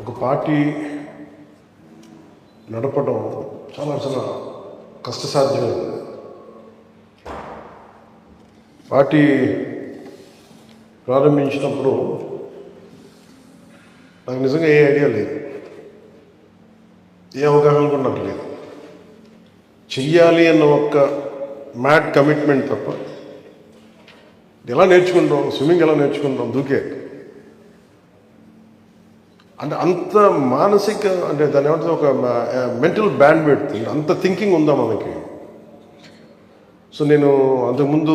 ఒక పార్టీ నడపడం చాలా చాలా కష్టసాధ్యమైనది పార్టీ ప్రారంభించినప్పుడు నాకు నిజంగా ఏ ఐడియా లేదు. ఏ అవగాహన కూడా నాకు లేదు. చెయ్యాలి అన్న ఒక్క మ్యాడ్ కమిట్మెంట్ తప్ప ఎలా నేర్చుకుంటాం? స్విమ్మింగ్ ఎలా నేర్చుకుంటాం? దూకే. అంటే అంత మానసిక అంటే దాని ఏమంటుంది ఒక మెంటల్ బ్యాండ్ పెడుతుంది అంత థింకింగ్ ఉందా మనకి? సో నేను అంతకుముందు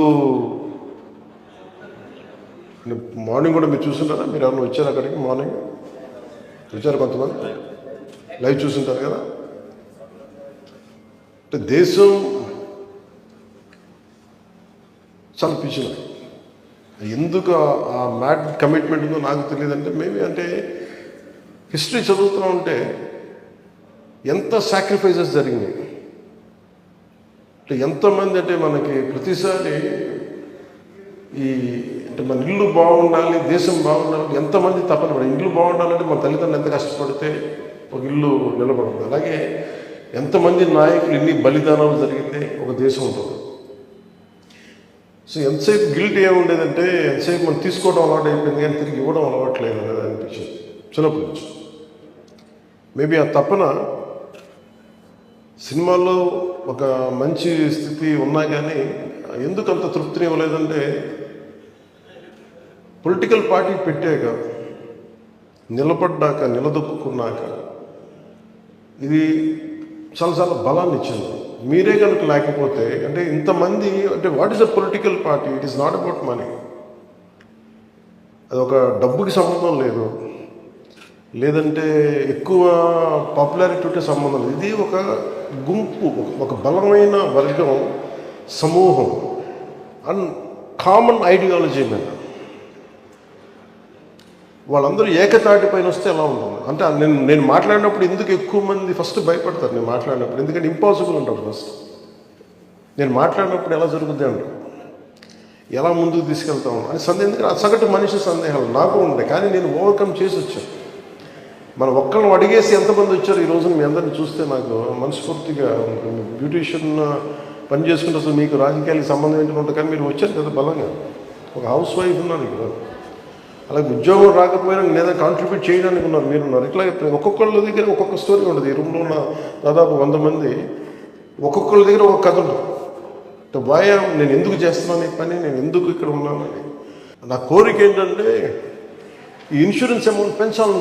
మార్నింగ్ కూడా మీరు చూసుంటారా? మీరు ఎవరైనా వచ్చారు అక్కడికి మార్నింగ్? వచ్చారు కొంతమంది? లైవ్ చూసుంటారు కదా? అంటే దేశం చాలా పిచ్చిన ఎందుకు ఆ- మ్యాట్ మ్యాడ్ కమిట్మెంట్ ఉందో నాకు తెలియదు అంటే మేబీ అంటే హిస్టరీ చదువుతూ ఉంటే ఎంత సాక్రిఫైసెస్ జరిగినాయి. అంటే ఎంతమంది అంటే మనకి ప్రతిసారి ఈ అంటే మన ఇల్లు బాగుండాలి దేశం బాగుండాలి ఎంతమంది తపన పడి ఇల్లు బాగుండాలంటే మన తల్లిదండ్రులు ఎంత కష్టపడితే ఒక ఇల్లు నిలబడుతుంది. అలాగే ఎంతమంది నాయకులు ఎన్ని బలిదానాలు జరిగితే ఒక దేశం ఉంటుంది. సో ఎంతసేపు గిల్ట్ ఏముండేదంటే ఎంతసేపు మనం తీసుకోవడం అలవాటు అయిపోయింది కానీ తిరిగి ఇవ్వడం అలవాట్లేదు అనేది అనిపించింది. చిన్నప్పటి నుంచి. మేబీ ఆ తపన సినిమాల్లో ఒక మంచి స్థితి ఉన్నా కానీ ఎందుకు అంత తృప్తిని ఇవ్వలేదంటే పొలిటికల్ పార్టీ పెట్టాక నిలబడ్డాక నిలదొక్కున్నాక ఇది చాలా చాలా బలాన్ని ఇచ్చింది మీరే కనుక లేకపోతే అంటే ఇంతమంది అంటే what is a political party it is not about money అది ఒక డబ్బుకి సంబంధం లేదు. లేదంటే ఎక్కువ పాపులారిటీ ఉంటే సంబంధం ఇది ఒక గుంపు ఒక- బలమైన వర్గం సమూహం. అండ్ కామన్ ఐడియాలజీ మీద. వాళ్ళందరూ ఏకతాటి పైన వస్తే ఎలా ఉంటుంది? అంటే నేను నేను మాట్లాడినప్పుడు ఎందుకు ఎక్కువ మంది ఫస్ట్ భయపడతారు? నేను మాట్లాడినప్పుడు. ఎందుకంటే ఇంపాసిబుల్ అంటారు ఫస్ట్ నేను మాట్లాడినప్పుడు ఎలా జరుగుద్ది అంటారు? ఎలా ముందుకు తీసుకెళ్తాం? అని సందేహం. ఎందుకంటే సగటు మనిషి సందేహాలు నాకు ఉంటాయి కానీ నేను ఓవర్కమ్ చేసి వచ్చాను. మనం ఒక్కళ్ళని అడిగేసి ఎంతమంది వచ్చారు ఈ రోజున మీ అందరిని చూస్తే నాకు మనస్ఫూర్తిగా బ్యూటీషియన్ పని చేసుకుంటే అసలు మీకు రాజకీయాలకు సంబంధం ఏంటి ఉంటుంది. కానీ మీరు వచ్చారు కదా బలంగా. ఒక హౌస్ వైఫ్ ఉన్నారు ఇక్కడ. అలాగే ఉద్యోగం రాకపోయినా లేదా కాంట్రిబ్యూట్ చేయడానికి ఉన్నారు. మీరు ఉన్నారు. ఇట్లా ఒక్కొక్కళ్ళ దగ్గర ఒక్కొక్క స్టోరీ ఉంటుంది. ఈ రూమ్లో ఉన్న దాదాపు వంద మంది ఒక్కొక్కళ్ళ దగ్గర ఒక కథ ఉంటుంది. అంటే బాయ్ నేను ఎందుకు చేస్తున్నాను ఈ పని? నేను ఎందుకు ఇక్కడ ఉన్నానని నా కోరిక ఏంటంటే ఈ ఇన్సూరెన్స్ అమౌంట్ పెంచాలని